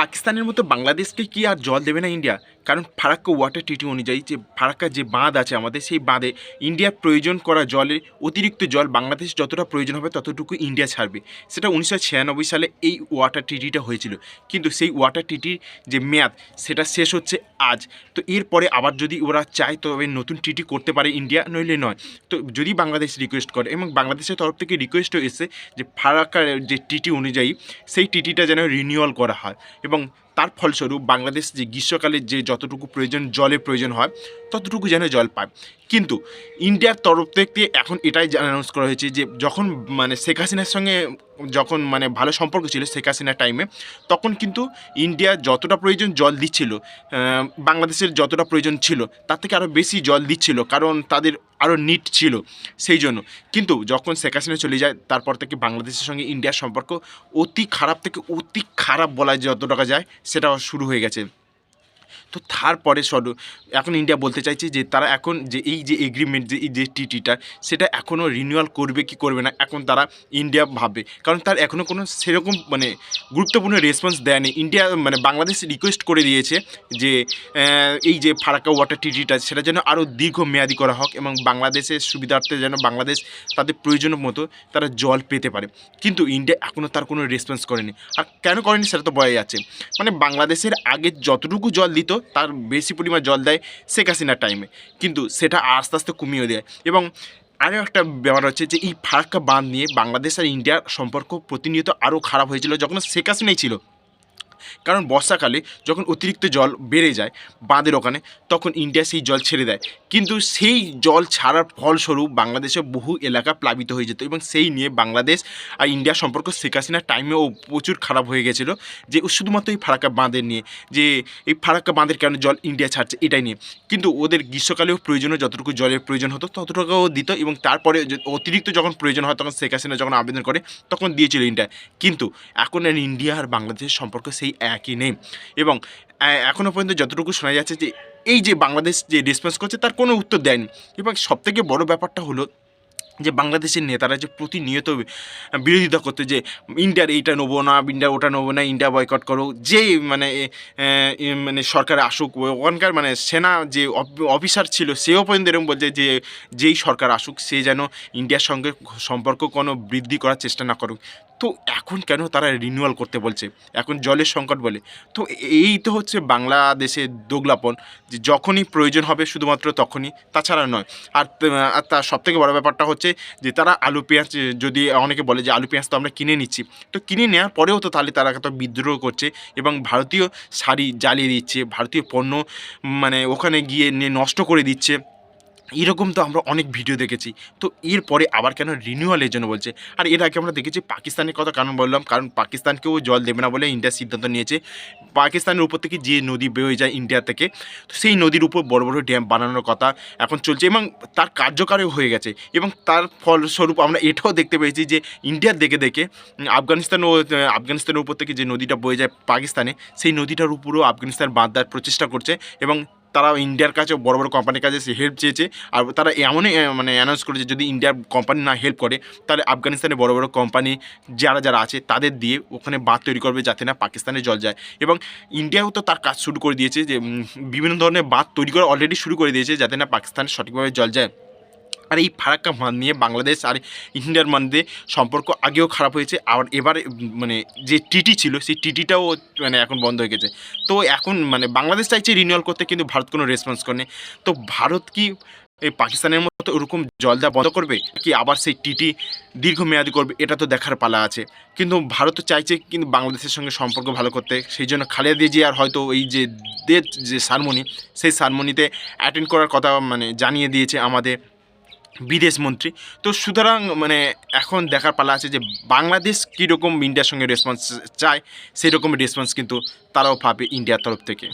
পাকিস্তানের মতো বাংলাদেশকে কি আর জল দেবে না ইন্ডিয়া? কারণ ফারাক্কা ওয়াটার ট্রিটি অনুযায়ী যে ফারাক্কা যে বাঁধ আছে আমাদের, সেই বাঁধে ইন্ডিয়ার প্রয়োজন করা জলের অতিরিক্ত জল বাংলাদেশ যতটা প্রয়োজন হবে ততটুকু ইন্ডিয়া ছাড়বে। সেটা উনিশশো ছিয়ানব্বই সালে এই ওয়াটার ট্রিটিটা হয়েছিল। কিন্তু সেই ওয়াটার ট্রিটির যে মেয়াদ, সেটা শেষ হচ্ছে আজ। তো এরপরে আবার যদি ওরা চায়, তবে নতুন ট্রিটি করতে পারে ইন্ডিয়া, নইলে নয়। তো যদি বাংলাদেশ রিকোয়েস্ট করে, এবং বাংলাদেশের তরফ থেকে রিকোয়েস্টও এসে যে ফারাক্কার যে টিটি অনুযায়ী, সেই টিটিটা যেন রিনিউয়াল করা হয়। এবং তার ফলস্বরূপ বাংলাদেশ যে গ্রীষ্মকালে যে যতটুকু প্রয়োজন জলের প্রয়োজন হয়, ততটুকু যেন জল পায়। কিন্তু ইন্ডিয়ার তরফ থেকে এখন এটাই অ্যানাউন্স করা হয়েছে যে যখন মানে শেখ হাসিনার সঙ্গে যখন মানে ভালো সম্পর্ক ছিল শেখ হাসিনার টাইমে তখন কিন্তু ইন্ডিয়া যতটা প্রয়োজন জল দিচ্ছিল বাংলাদেশের যতটা প্রয়োজন ছিল, তার থেকে আরও বেশি জল দিচ্ছিল, কারণ তাদের আরও নিট ছিল সেই জন্য। কিন্তু যখন শেখ হাসিনা চলে যায়, তারপর থেকে বাংলাদেশের সঙ্গে ইন্ডিয়ার সম্পর্ক অতি খারাপ থেকে অতি খারাপ বলা যত টাকা যায় সেটা শুরু হয়ে গেছে। তো তারপরে সর, এখন ইন্ডিয়া বলতে চাইছে যে তারা এখন যে এই যে এগ্রিমেন্ট যে এই যে টিটিটা সেটা এখনও রিনিউয়াল করবে কি করবে না, এখন তারা ইন্ডিয়া ভাববে কারণ তার এখনও কোনো সেরকম মানে গুরুত্বপূর্ণ রেসপন্স দেয়নি। ইন্ডিয়া মানে বাংলাদেশ রিকোয়েস্ট করে দিয়েছে যে এই যে ফারাক্কা ওয়াটার টিটিটা সেটা যেন আরও দীর্ঘমেয়াদী করা হোক এবং বাংলাদেশের সুবিধার্থে যেন বাংলাদেশ তাদের প্রয়োজন মতো তারা জল পেতে পারে। কিন্তু ইন্ডিয়া এখনও তার কোনো রেসপন্স করেনি। আর কেন করেনি সেটা তো বলাই যাচ্ছে। মানে বাংলাদেশের আগে যতটুকু জল দিত তার বেশি পরিমাণ জল দেয় শেখ হাসিনার টাইমে কিন্তু সেটা আস্তে আস্তে কমিয়ে দেয়। এবং আরও একটা ব্যাপার হচ্ছে যে, এই ফারাক্কা বাঁধ নিয়ে বাংলাদেশ আর ইন্ডিয়ার সম্পর্ক প্রতিনিয়ত আরও খারাপ হয়েছিল। যখন শেখ হাসিনাই ছিল কারণ বর্ষাকালে যখন অতিরিক্ত জল বেড়ে যায় বাঁধের ওখানে, তখন ইন্ডিয়া সেই জল ছেড়ে দেয়। কিন্তু সেই জল ছাড়ার ফলস্বরূপ বাংলাদেশে বহু এলাকা প্লাবিত হয়ে যেত এবং সেই নিয়ে বাংলাদেশ আর ইন্ডিয়ার সম্পর্ক শেখ হাসিনার টাইমেও প্রচুর খারাপ হয়ে গেছিল যে শুধুমাত্র এই ফারাক্কা বাঁধের নিয়ে, যে এই ফারাক্কা বাঁধের কেন জল ইন্ডিয়া ছাড়ছে এটাই নিয়ে। কিন্তু ওদের গ্রীষ্মকালেও প্রয়োজনীয় যতটুকু জলের প্রয়োজন হতো ততটুকুও দিত এবং তারপরে অতিরিক্ত যখন প্রয়োজন হয় তখন শেখ হাসিনা যখন আবেদন করে তখন দিয়েছিল ইন্ডিয়া। কিন্তু এখন আর ইন্ডিয়া আর বাংলাদেশের সম্পর্ক সেই একই নেই। এবং এখনও পর্যন্ত যতটুকু শোনা যাচ্ছে যে, এই যে বাংলাদেশ যে রেসপন্স করছে, তার কোনো উত্তর দেয়নি। এবং সবথেকে বড় ব্যাপারটা হলো যে বাংলাদেশের নেতারা যে প্রতিনিয়ত বিরোধিতা করতে যে ইন্ডিয়ার এইটা নেব না ইন্ডিয়ার ওটা নেব না, ইন্ডিয়া বয়কট করো যে মানে মানে সরকারে আসুক, ওখানকার মানে সেনা যে অফ- অফিসার ছিল সেও পর্যন্ত এরকম বলছে যে যেই সরকার আসুক, সে যেন ইন্ডিয়ার সঙ্গে সম্পর্ক কোনো বৃদ্ধি করার চেষ্টা না করুক। তো এখন কেন তারা রিনিউয়াল করতে বলছে? এখন জলের সংকট বলে। তো এই তো হচ্ছে বাংলাদেশের দোগলাপন, যে যখনই প্রয়োজন হবে শুধুমাত্র তখনই, তাছাড়া নয়। আর তার সবথেকে বড় ব্যাপারটা হচ্ছে যে তারা আলু পেঁয়াজ, যদি অনেকে বলে যে আলু পেঁয়াজ তো আমরা কিনে নিচ্ছি, তো কিনে নেওয়ার পরেও তো তাহলে তারা তো বিদ্রোহ করছে এবং ভারতীয় শাড়ি জ্বালিয়ে দিচ্ছে, ভারতীয় পণ্য মানে ওখানে গিয়ে নষ্ট করে দিচ্ছে। এরকম তো আমরা অনেক ভিডিও দেখেছি। তো এরপরে আবার কেন রিনিউয়ালের জন্য বলছে? আর এর আগে আমরা দেখেছি পাকিস্তানের কথা কারণ বললাম, কারণ পাকিস্তানকেও জল দেবে না বলে ইন্ডিয়া সিদ্ধান্ত নিয়েছে। পাকিস্তানের উপর থেকে যে নদী বেয়ে যায় ইন্ডিয়া থেকে, তো সেই নদীর উপর বড় বড় ড্যাম বানানোর কথা এখন চলছে এবং তার কার্যকারও হয়ে গেছে এবং তার ফলস্বরূপ আমরা এটাও দেখতে পেয়েছি যে ইন্ডিয়ার দেখে দেখে, আফগানিস্তান ও, আফগানিস্তানের উপর থেকে যে নদীটা বয়ে যায় পাকিস্তানে, সেই নদীটার উপরও আফগানিস্তান বাঁধ দেওয়ার প্রচেষ্টা করছে এবং তারা ইন্ডিয়ার কাছে বড় বড় কোম্পানির কাছে হেল্প চেয়েছে। আর তারা এমনই মানে অ্যানাউন্স করেছে যদি ইন্ডিয়ার কোম্পানি না হেল্প করে, তাহলে আফগানিস্তানের বড় বড় কোম্পানি যারা যারা আছে, তাদের দিয়ে ওখানে বাঁধ তৈরি করবে যাতে না পাকিস্তানে জল যায়। এবং ইন্ডিয়াও তো তার কাজ শুরু করে দিয়েছে যে বিভিন্ন ধরনের বাঁধ তৈরি করা অলরেডি শুরু করে দিয়েছে যাতে না পাকিস্তানে সঠিকভাবে জল যায়। আর এই ফারাক্কা বাঁধ নিয়ে বাংলাদেশ আর ইন্ডিয়ার মধ্যে সম্পর্ক আগেও খারাপ হয়েছে। আর এবারে মানে যে টিটি ছিল, সেই টিটিটাও মানে এখন বন্ধ হয়ে গেছে। তো এখন মানে বাংলাদেশ চাইছে রিনিউয়াল করতে, কিন্তু ভারত কোনো রেসপন্স করেনি তো ভারত কি এই পাকিস্তানের মতো ওরকম জল দেওয়া বন্ধ করবে, কি আবার সেই টিটি দীর্ঘমেয়াদী করবে, এটা তো দেখার পালা আছে। কিন্তু ভারত চাইছে, কিন্তু বাংলাদেশের সঙ্গে সম্পর্ক ভালো করতে। সেই জন্য খালেদা আর হয়তো এই যে যে সারমনি সেই সারমনিতে অ্যাটেন্ড করার কথা মানে জানিয়ে দিয়েছে আমাদের বিদেশ মন্ত্রী। তো সুতরাং মানে এখন দেখার পালা আছে যে বাংলাদেশ কীরকম ইন্ডিয়ার সঙ্গে রেসপন্স চায় সেই রকম রেসপন্স কিন্তু তারাও পাবে ইন্ডিয়ার তরফ থেকে।